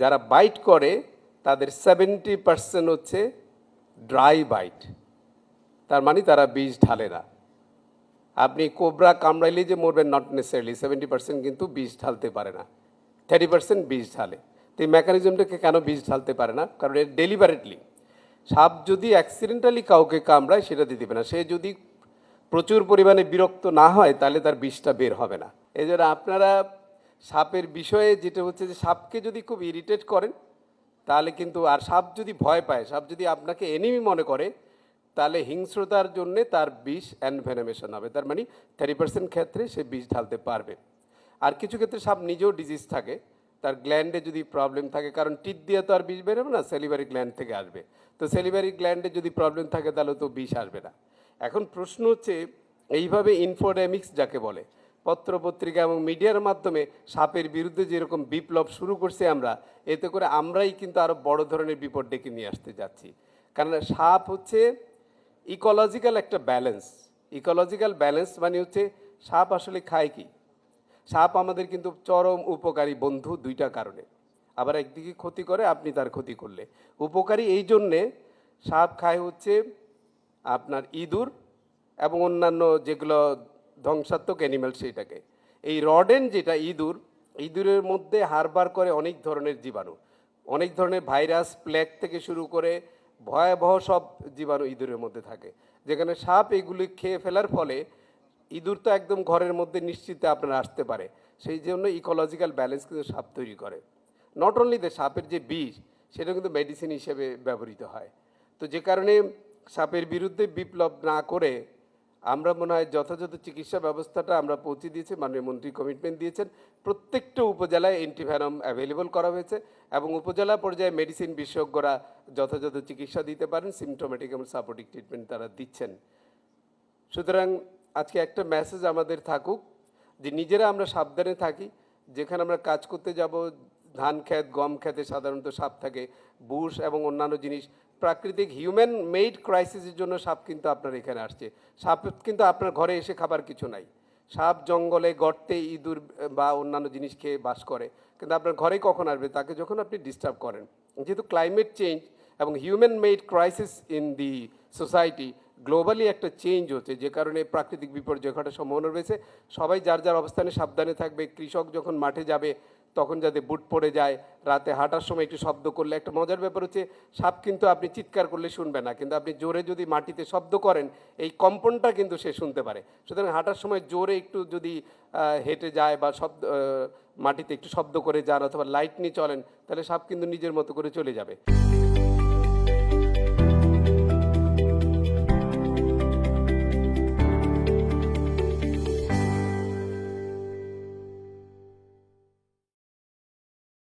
যারা বাইট করে, তাদের সেভেন্টি পার্সেন্ট হচ্ছে ড্রাই বাইট। তার মানে তারা বিষ ঢালে না। আপনি কোবরা কামড়াইলে যে মরবেন নট নেসেসারিলি সেভেন্টি পার্সেন্ট কিন্তু বিষ ঢালতে পারে না। থার্টি পার্সেন্ট বিষ ঢালে। তো এই মেকানিজমটাকে কেন বিষ ঢালতে পারে না? কারণ এর ডেলিভারেটলি সাপ যদি অ্যাক্সিডেন্টালি কাউকে কামড়ায়, সেটা দিতে পারে না। সে যদি প্রচুর পরিমাণে বিরক্ত না হয়, তাহলে তার বিষটা বের হবে না। এই আপনারা সাপের বিষয়ে যেটা হচ্ছে যে সাপকে যদি খুব ইরিটেট করেন, তাহলে কিন্তু, আর সাপ যদি ভয় পায়, সাপ যদি আপনাকে এনিমি মনে করে, তাহলে হিংস্রতার জন্য তার বিষ অ্যানভেনামেশন হবে। তার মানে থার্টি পার্সেন্ট ক্ষেত্রে সে বিষ ঢালতে পারবে। আর কিছু ক্ষেত্রে সাপ নিজেও ডিজিজ থাকে, তার গ্ল্যান্ডে যদি প্রবলেম থাকে, কারণ টিট দিয়ে তো আর বিষ বেরোবে না সেলিভারি গ্ল্যান্ড থেকে আসবে। তো সেলিভারি গ্ল্যান্ডে যদি প্রবলেম থাকে, তাহলে তো বিষ আসবে না। এখন প্রশ্ন হচ্ছে, এইভাবে ইনফোডেমিক্স যাকে বলে পত্র পত্রিকা এবং মিডিয়ার মাধ্যমে সাপের বিরুদ্ধে যেরকম বিপ্লব শুরু করছি আমরা, এতে করে আমরাই কিন্তু আরও বড় ধরনের বিপদ ডেকে নিয়ে আসতে যাচ্ছি। কারণ সাপ হচ্ছে ইকোলজিক্যাল একটা ব্যালেন্স ইকোলজিক্যাল ব্যালেন্স মানে হচ্ছে সাপ আসলে খায় কি? সাপ আমাদের কিন্তু চরম উপকারী বন্ধু দুইটা কারণে। আবার একদিকে ক্ষতি করে, আপনি তার ক্ষতি করলে। উপকারী এই জন্যে সাপ খায় হচ্ছে আপনার ইঁদুর এবং অন্যান্য যেগুলো ধ্বংসাত্মক অ্যানিম্যাল সেইটাকে। এই রডেন যেটা, ইঁদুর, ইঁদুরের মধ্যে হারবার করে অনেক ধরনের জীবাণু। অনেক ধরনের ভাইরাস প্লেগ থেকে শুরু করে ভয়াবহ সব জীবাণু ইঁদুরের মধ্যে থাকে। যেখানে সাপ এগুলি খেয়ে ফেলার ফলে ইঁদুর তো একদম ঘরের মধ্যে নিশ্চিতে আপনার আসতে পারে। সেই জন্য ইকোলজিক্যাল ব্যালেন্স কিন্তু সাপ তৈরি করে। নট অনলি দ্য সাপের যে বিষ সেটা কিন্তু মেডিসিন হিসেবে ব্যবহৃত হয়। তো যে কারণে সাপের বিরুদ্ধে বিপ্লব না করে আমরা মনে হয় যথাযথ চিকিৎসা ব্যবস্থাটা আমরা পৌঁছে দিয়েছি, মাননীয় মন্ত্রী কমিটমেন্ট দিয়েছেন। প্রত্যেকটা উপজেলায় অ্যান্টিভ্যানম অ্যাভেলেবল করা হয়েছে এবং উপজেলা পর্যায়ে মেডিসিন বিশেষজ্ঞরা যথাযথ চিকিৎসা দিতে পারেন সিমটোমেটিক এবং সাপোর্টিভ ট্রিটমেন্ট তারা দিচ্ছেন। সুতরাং আজকে একটা মেসেজ আমাদের থাকুক যে নিজেরা আমরা সাবধানে থাকি, যেখানে আমরা কাজ করতে যাব, ধান ক্ষেত, গম ক্ষেতে সাধারণত সাপ থাকে, বুশ এবং অন্যান্য জিনিস প্রাকৃতিক হিউম্যান মেড ক্রাইসিসের জন্য সাপ কিন্তু আপনার এখানে আসছে। সাপ কিন্তু আপনার ঘরে এসে খাবার কিছু নাই। সাপ জঙ্গলে গর্তে ইঁদুর বা অন্যান্য জিনিস খেয়ে বাস করে। কিন্তু আপনার ঘরে কখন আসবে? তাকে যখন আপনি ডিস্টার্ব করেন। যেহেতু ক্লাইমেট চেঞ্জ এবং human made crisis in the society globally একটা চেঞ্জ হচ্ছে। যে কারণে প্রাকৃতিক বিপর্যয় ঘটার সম্ভাবনা রয়েছে। সবাই যার যার অবস্থানে সাবধানে থাকবে। কৃষক যখন মাঠে যাবে তখন যাতে বুট পড়ে যায়, রাতে হাঁটার সময় একটু শব্দ করলে একটা মজার ব্যাপার হচ্ছে, সাপ কিন্তু আপনি চিৎকার করলে শুনবে না, কিন্তু আপনি জোরে যদি মাটিতে শব্দ করেন, এই কম্পনটা কিন্তু সে শুনতে পারে। সুতরাং হাঁটার সময় জোরে একটু যদি হেঁটে যায় বা শব্দ মাটিতে একটু শব্দ করে যান অথবা লাইট নিয়ে চলেন, তাহলে সাপ কিন্তু নিজের মতো করে চলে যাবে।